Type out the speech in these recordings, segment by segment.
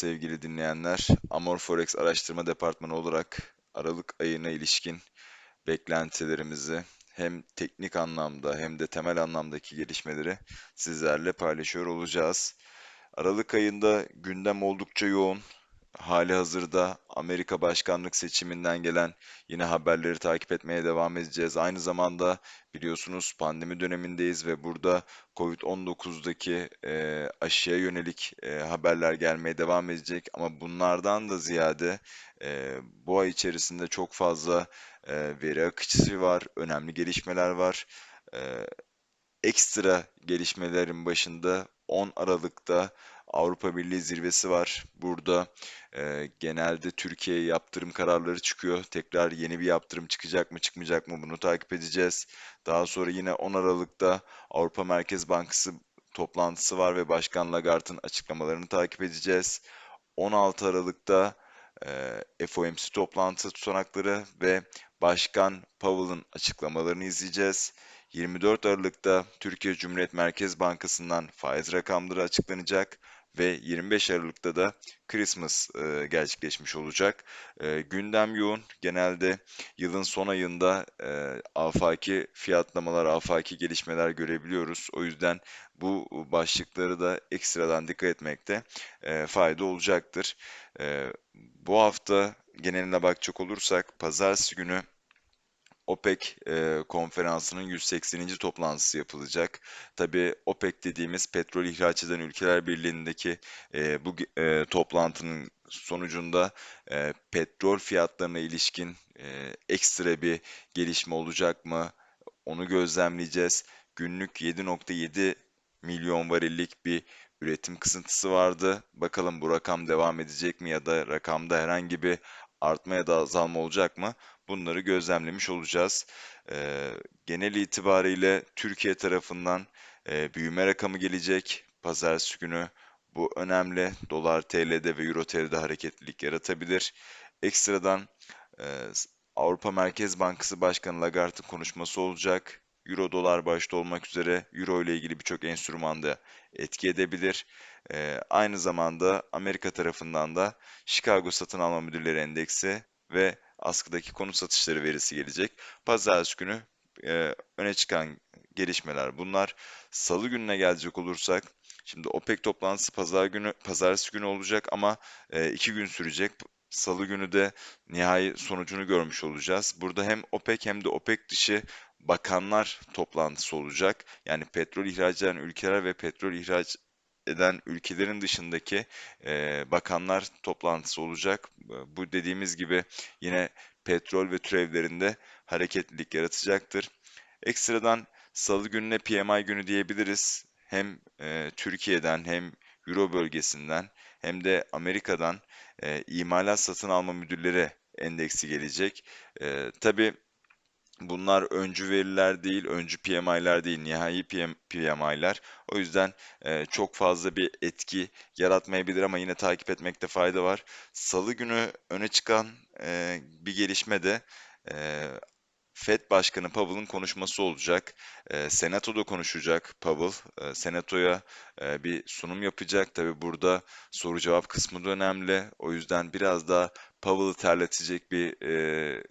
Sevgili dinleyenler. Amor Forex Araştırma Departmanı olarak Aralık ayına ilişkin beklentilerimizi hem teknik anlamda hem de temel anlamdaki gelişmeleri sizlerle paylaşıyor olacağız. Aralık ayında gündem oldukça yoğun. Hali hazırda Amerika başkanlık seçiminden gelen yine haberleri takip etmeye devam edeceğiz. Aynı zamanda biliyorsunuz pandemi dönemindeyiz ve burada Covid-19'daki e, aşıya yönelik e, haberler gelmeye devam edecek. Ama bunlardan da ziyade e, bu ay içerisinde çok fazla e, veri akışı var, önemli gelişmeler var. E, ekstra gelişmelerin başında 10 Aralık'ta Avrupa Birliği zirvesi var. Burada e, genelde Türkiye'ye yaptırım kararları çıkıyor. Tekrar yeni bir yaptırım çıkacak mı çıkmayacak mı bunu takip edeceğiz. Daha sonra yine 10 Aralık'ta Avrupa Merkez Bankası toplantısı var ve Başkan Lagarde'ın açıklamalarını takip edeceğiz. 16 Aralık'ta e, FOMC toplantı tutanakları ve Başkan Powell'ın açıklamalarını izleyeceğiz. 24 Aralık'ta Türkiye Cumhuriyet Merkez Bankası'ndan faiz rakamları açıklanacak ve 25 Aralık'ta da Christmas e, gerçekleşmiş olacak. E, gündem yoğun. Genelde yılın son ayında e, afaki fiyatlamalar, afaki gelişmeler görebiliyoruz. O yüzden bu başlıkları da ekstradan dikkat etmekte e, fayda olacaktır. E, bu hafta geneline bakacak olursak pazartesi günü OPEC e, konferansının 180. toplantısı yapılacak. Tabii OPEC dediğimiz petrol ihraç eden ülkeler birliğindeki e, bu e, toplantının sonucunda e, petrol fiyatlarına ilişkin e, ekstra bir gelişme olacak mı? Onu gözlemleyeceğiz. Günlük 7.7 milyon varillik bir üretim kısıntısı vardı. Bakalım bu rakam devam edecek mi ya da rakamda herhangi bir artma ya da azalma olacak mı? Bunları gözlemlemiş olacağız. E, genel itibariyle Türkiye tarafından e, büyüme rakamı gelecek. Pazartesi günü bu önemli. Dolar TL'de ve Euro TL'de hareketlilik yaratabilir. Ekstradan e, Avrupa Merkez Bankası Başkanı Lagarde'ın konuşması olacak. Euro dolar başta olmak üzere Euro ile ilgili birçok enstrümanda etki edebilir. Ee, aynı zamanda Amerika tarafından da Chicago Satın Alma Müdürleri Endeksi ve askıdaki konut satışları verisi gelecek. Pazartesi günü e, öne çıkan gelişmeler bunlar. Salı gününe gelecek olursak Şimdi OPEC toplantısı pazar günü, pazartesi günü olacak ama e, iki gün sürecek. Salı günü de nihai sonucunu görmüş olacağız. Burada hem OPEC hem de OPEC dışı bakanlar toplantısı olacak. Yani petrol ihraç eden ülkeler ve petrol ihraç eden ülkelerin dışındaki e, bakanlar toplantısı olacak. Bu dediğimiz gibi yine petrol ve türevlerinde hareketlilik yaratacaktır. Ekstradan salı gününe PMI günü diyebiliriz. Hem e, Türkiye'den hem Euro bölgesinden hem de Amerika'dan e, imalat satın alma müdürleri endeksi gelecek. E, tabii Bunlar öncü veriler değil, öncü PMI'ler değil, nihai PM, PMI'ler. O yüzden e, çok fazla bir etki yaratmayabilir ama yine takip etmekte fayda var. Salı günü öne çıkan e, bir gelişme de e, Fed Başkanı Powell'ın konuşması olacak. E, Senato'da konuşacak Powell. E, Senato'ya e, bir sunum yapacak. Tabi burada soru cevap kısmı da önemli. O yüzden biraz daha Powell'ı terletecek bir e,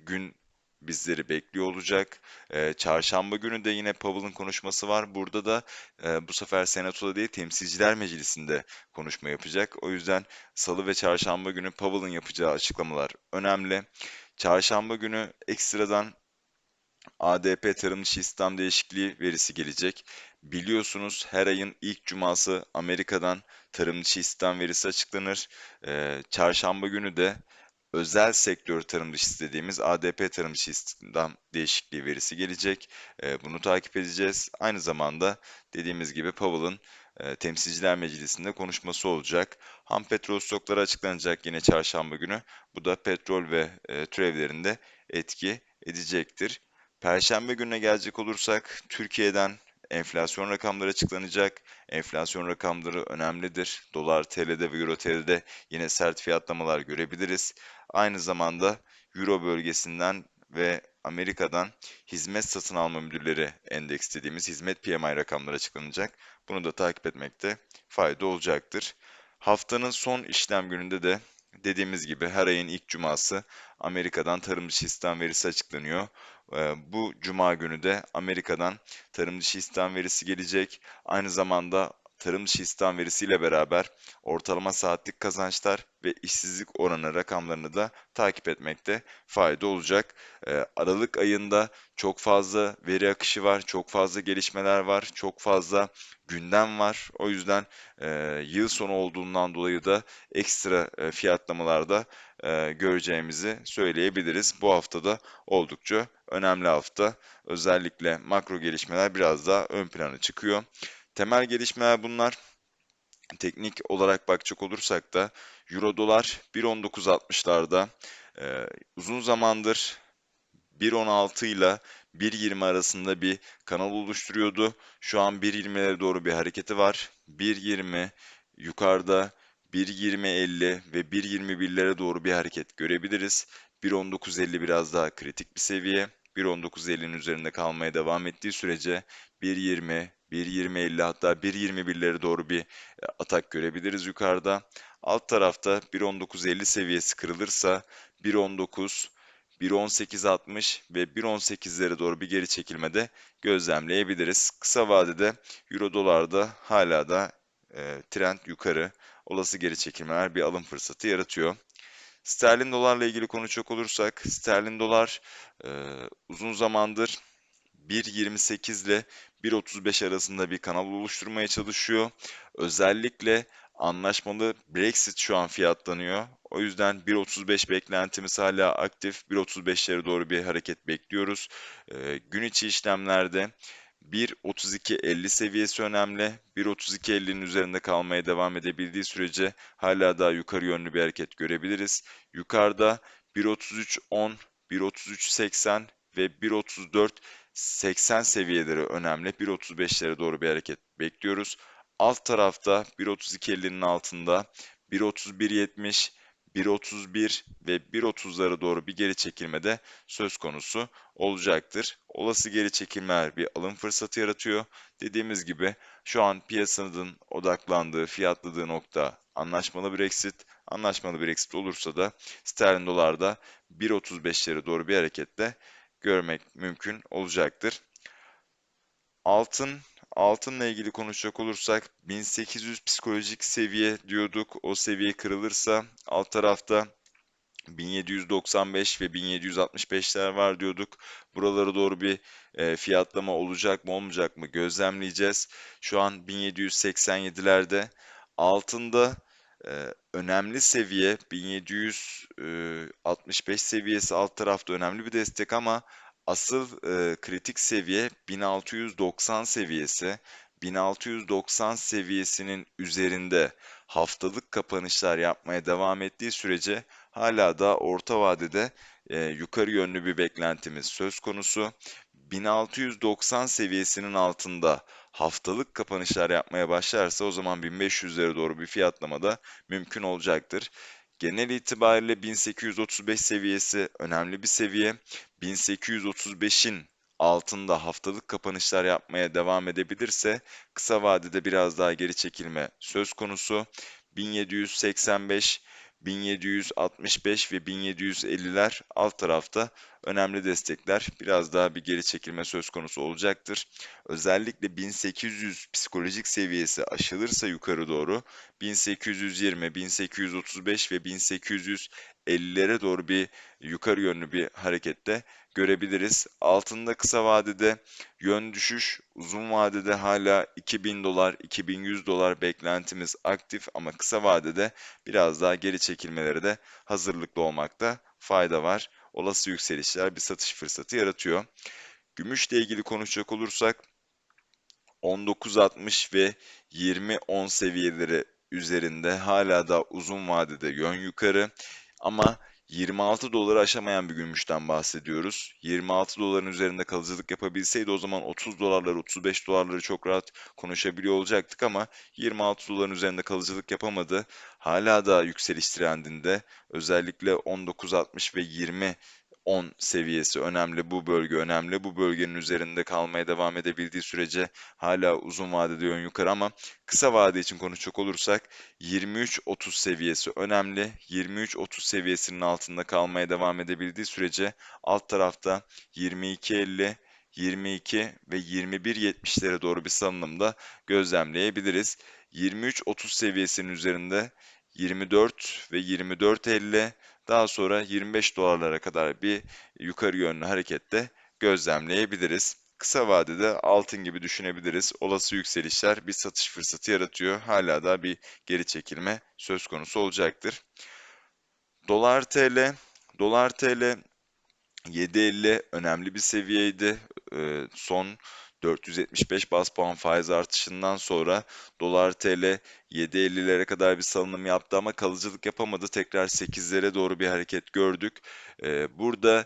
gün bizleri bekliyor olacak. E, çarşamba günü de yine Powell'ın konuşması var. Burada da e, bu sefer Senato'da değil Temsilciler Meclisi'nde konuşma yapacak. O yüzden salı ve çarşamba günü Powell'ın yapacağı açıklamalar önemli. Çarşamba günü ekstradan ADP tarım istihdam değişikliği verisi gelecek. Biliyorsunuz her ayın ilk cuması Amerika'dan tarım istihdam verisi açıklanır. Ee, çarşamba günü de özel sektör tarım dışı istediğimiz ADP tarım dışı istihdam değişikliği verisi gelecek. Ee, bunu takip edeceğiz. Aynı zamanda dediğimiz gibi Powell'ın e, Temsilciler Meclisi'nde konuşması olacak. Ham petrol stokları açıklanacak yine çarşamba günü. Bu da petrol ve e, türevlerinde etki edecektir. Perşembe gününe gelecek olursak Türkiye'den enflasyon rakamları açıklanacak. Enflasyon rakamları önemlidir. Dolar TL'de ve Euro TL'de yine sert fiyatlamalar görebiliriz. Aynı zamanda Euro bölgesinden ve Amerika'dan hizmet satın alma müdürleri endeks dediğimiz hizmet PMI rakamları açıklanacak. Bunu da takip etmekte fayda olacaktır. Haftanın son işlem gününde de dediğimiz gibi her ayın ilk cuması Amerika'dan tarım dışı istihdam verisi açıklanıyor. Bu cuma günü de Amerika'dan tarım dışı istihdam verisi gelecek. Aynı zamanda tarım dışı istihdam verisiyle beraber ortalama saatlik kazançlar ve işsizlik oranı rakamlarını da takip etmekte fayda olacak. Aralık ayında çok fazla veri akışı var, çok fazla gelişmeler var, çok fazla gündem var. O yüzden yıl sonu olduğundan dolayı da ekstra fiyatlamalarda e, göreceğimizi söyleyebiliriz. Bu haftada oldukça önemli hafta. Özellikle makro gelişmeler biraz daha ön plana çıkıyor. Temel gelişmeler bunlar. Teknik olarak bakacak olursak da Euro dolar 1.19.60'larda e, uzun zamandır 1.16 ile 1.20 arasında bir kanal oluşturuyordu. Şu an 1.20'lere doğru bir hareketi var. 1.20 yukarıda 1.20.50 ve 1.21'lere doğru bir hareket görebiliriz. 1.19.50 biraz daha kritik bir seviye. 1.19.50'nin üzerinde kalmaya devam ettiği sürece 1.20, 1.20.50 hatta 1.21'lere doğru bir e, atak görebiliriz yukarıda. Alt tarafta 1.19.50 seviyesi kırılırsa 1.19, 1.18.60 ve 1.18'lere doğru bir geri çekilmede gözlemleyebiliriz. Kısa vadede Euro dolarda hala da e, trend yukarı, olası geri çekilmeler bir alım fırsatı yaratıyor. Sterlin dolarla ilgili konuşacak olursak, sterlin dolar e, uzun zamandır 1.28 ile 1.35 arasında bir kanal oluşturmaya çalışıyor. Özellikle anlaşmalı Brexit şu an fiyatlanıyor. O yüzden 1.35 beklentimiz hala aktif. 1.35'lere doğru bir hareket bekliyoruz. Ee, gün içi işlemlerde 1.32.50 seviyesi önemli. 1.32.50'nin üzerinde kalmaya devam edebildiği sürece hala daha yukarı yönlü bir hareket görebiliriz. Yukarıda 1.33.10, 1.33.80 ve 1.34 80 seviyeleri önemli. 1.35'lere doğru bir hareket bekliyoruz. Alt tarafta 1.32.50'nin altında 1.31.70, 1.31 ve 1.30'lara doğru bir geri çekilmede söz konusu olacaktır. Olası geri çekilmeler bir alım fırsatı yaratıyor. Dediğimiz gibi şu an piyasanın odaklandığı, fiyatladığı nokta anlaşmalı Brexit. Anlaşmalı Brexit olursa da sterlin dolarda 1.35'lere doğru bir hareketle görmek mümkün olacaktır. Altın, altınla ilgili konuşacak olursak 1800 psikolojik seviye diyorduk. O seviye kırılırsa alt tarafta 1795 ve 1765'ler var diyorduk. Buralara doğru bir e, fiyatlama olacak mı olmayacak mı gözlemleyeceğiz. Şu an 1787'lerde altında e, önemli seviye 1765 seviyesi alt tarafta önemli bir destek ama asıl e, kritik seviye 1690 seviyesi. 1690 seviyesinin üzerinde haftalık kapanışlar yapmaya devam ettiği sürece hala da orta vadede e, yukarı yönlü bir beklentimiz söz konusu. 1690 seviyesinin altında haftalık kapanışlar yapmaya başlarsa o zaman 1500'lere doğru bir fiyatlamada mümkün olacaktır. Genel itibariyle 1835 seviyesi önemli bir seviye. 1835'in altında haftalık kapanışlar yapmaya devam edebilirse kısa vadede biraz daha geri çekilme söz konusu. 1785 1765 ve 1750'ler alt tarafta önemli destekler. Biraz daha bir geri çekilme söz konusu olacaktır. Özellikle 1800 psikolojik seviyesi aşılırsa yukarı doğru 1820, 1835 ve 1850'lere doğru bir yukarı yönlü bir harekette görebiliriz. Altında kısa vadede yön düşüş, uzun vadede hala 2000 dolar, 2100 dolar beklentimiz aktif ama kısa vadede biraz daha geri çekilmelere de hazırlıklı olmakta fayda var. Olası yükselişler bir satış fırsatı yaratıyor. Gümüşle ilgili konuşacak olursak 19.60 ve 20.10 seviyeleri üzerinde hala da uzun vadede yön yukarı ama 26 doları aşamayan bir gümüşten bahsediyoruz. 26 doların üzerinde kalıcılık yapabilseydi o zaman 30 dolarları 35 dolarları çok rahat konuşabiliyor olacaktık ama 26 doların üzerinde kalıcılık yapamadı. Hala da yükseliş trendinde özellikle 19.60 ve 20 7010 seviyesi önemli. Bu bölge önemli. Bu bölgenin üzerinde kalmaya devam edebildiği sürece hala uzun vadede yön yukarı ama kısa vade için konuşacak olursak 23.30 seviyesi önemli. 23.30 seviyesinin altında kalmaya devam edebildiği sürece alt tarafta 22.50 22 ve 21.70'lere doğru bir salınımda gözlemleyebiliriz. 23.30 seviyesinin üzerinde 24 ve 24.50 daha sonra 25 dolarlara kadar bir yukarı yönlü harekette gözlemleyebiliriz. Kısa vadede altın gibi düşünebiliriz. Olası yükselişler bir satış fırsatı yaratıyor. Hala da bir geri çekilme söz konusu olacaktır. Dolar TL, Dolar TL 7.50 önemli bir seviyeydi. Ee, son 475 bas puan faiz artışından sonra dolar TL 7.50'lere kadar bir salınım yaptı ama kalıcılık yapamadı. Tekrar 8'lere doğru bir hareket gördük. Ee, burada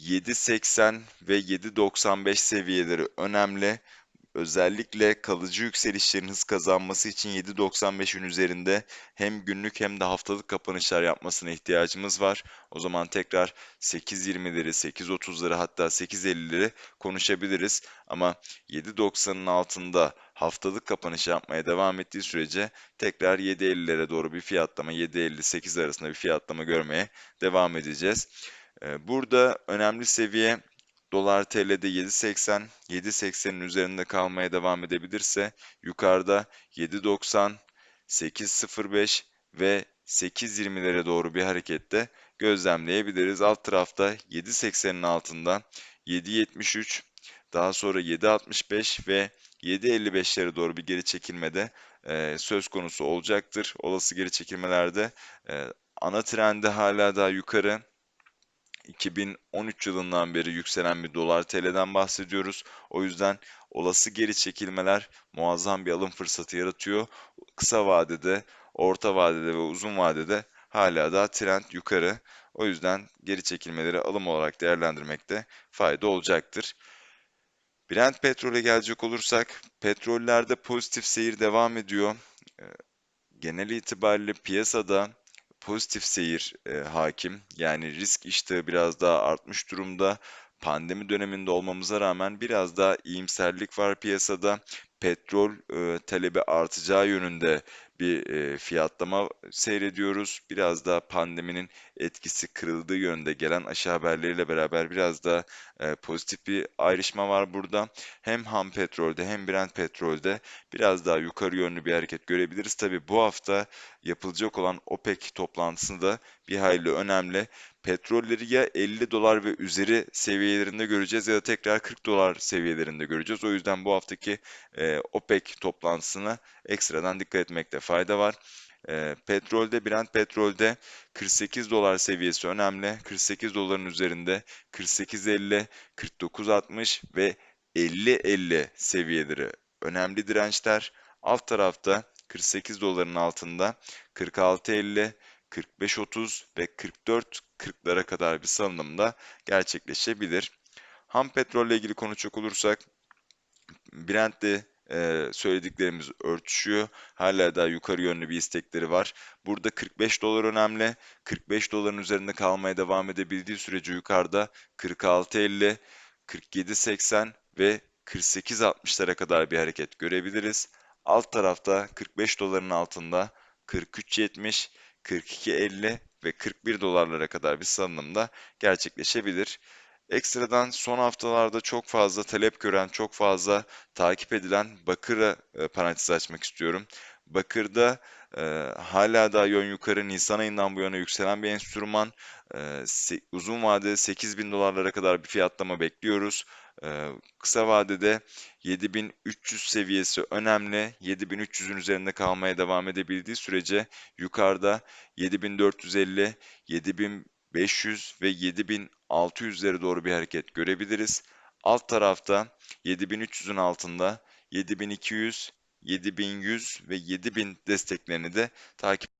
7.80 ve 7.95 seviyeleri önemli. Özellikle kalıcı yükselişlerin hız kazanması için 7.95'in üzerinde hem günlük hem de haftalık kapanışlar yapmasına ihtiyacımız var. O zaman tekrar 8.20'leri, 8.30'ları hatta 8.50'leri konuşabiliriz. Ama 7.90'ın altında haftalık kapanış yapmaya devam ettiği sürece tekrar 7.50'lere doğru bir fiyatlama, 7.50-8 arasında bir fiyatlama görmeye devam edeceğiz. Ee, Burada önemli seviye Dolar TL'de 7.80, 7.80'in üzerinde kalmaya devam edebilirse yukarıda 7.90, 8.05 ve 8.20'lere doğru bir harekette gözlemleyebiliriz. Alt tarafta 7.80'in altında 7.73, daha sonra 7.65 ve 7.55'lere doğru bir geri çekilmede e, söz konusu olacaktır. Olası geri çekilmelerde e, ana trendi hala daha yukarı. 2013 yılından beri yükselen bir dolar TL'den bahsediyoruz. O yüzden olası geri çekilmeler muazzam bir alım fırsatı yaratıyor. Kısa vadede, orta vadede ve uzun vadede hala da trend yukarı. O yüzden geri çekilmeleri alım olarak değerlendirmekte fayda olacaktır. Brent petrole gelecek olursak, petrollerde pozitif seyir devam ediyor. Ee, Genel itibariyle piyasada pozitif seyir e, hakim. Yani risk iştahı biraz daha artmış durumda. Pandemi döneminde olmamıza rağmen biraz daha iyimserlik var piyasada. Petrol e, talebi artacağı yönünde bir e, fiyatlama seyrediyoruz. Biraz daha pandeminin etkisi kırıldığı yönde gelen aşağı haberleriyle beraber biraz daha e, pozitif bir ayrışma var burada. Hem ham petrolde hem Brent petrolde biraz daha yukarı yönlü bir hareket görebiliriz. Tabi bu hafta yapılacak olan OPEC toplantısında da bir hayli önemli. Petrolleri ya 50 dolar ve üzeri seviyelerinde göreceğiz ya da tekrar 40 dolar seviyelerinde göreceğiz. O yüzden bu haftaki e, OPEC toplantısına ekstradan dikkat etmekte fayda var. E, petrolde, Brent petrolde 48 dolar seviyesi önemli. 48 doların üzerinde 48.50, 49.60 ve 50.50 seviyeleri önemli dirençler. Alt tarafta 48 doların altında 46.50, 45.30 ve 44.40'lara kadar bir salınımda gerçekleşebilir. Ham petrolle ilgili konuşacak olursak Brent'te e, söylediklerimiz örtüşüyor. Hala daha yukarı yönlü bir istekleri var. Burada 45 dolar önemli. 45 doların üzerinde kalmaya devam edebildiği sürece yukarıda 46.50, 47.80 ve 48.60'lara kadar bir hareket görebiliriz. Alt tarafta 45 doların altında 43.70, 42.50 ve 41 dolarlara kadar bir salınımda gerçekleşebilir. Ekstradan son haftalarda çok fazla talep gören, çok fazla takip edilen Bakır'a e, parantez açmak istiyorum. Bakır'da e, hala da yön yukarı Nisan ayından bu yana yükselen bir enstrüman. E, se, uzun vadede 8000 dolarlara kadar bir fiyatlama bekliyoruz. E, kısa vadede 7300 seviyesi önemli. 7300'ün üzerinde kalmaya devam edebildiği sürece yukarıda 7450, 7500 ve 7600'lere doğru bir hareket görebiliriz. Alt tarafta 7300'ün altında 7200, 7100 ve 7000 desteklerini de takip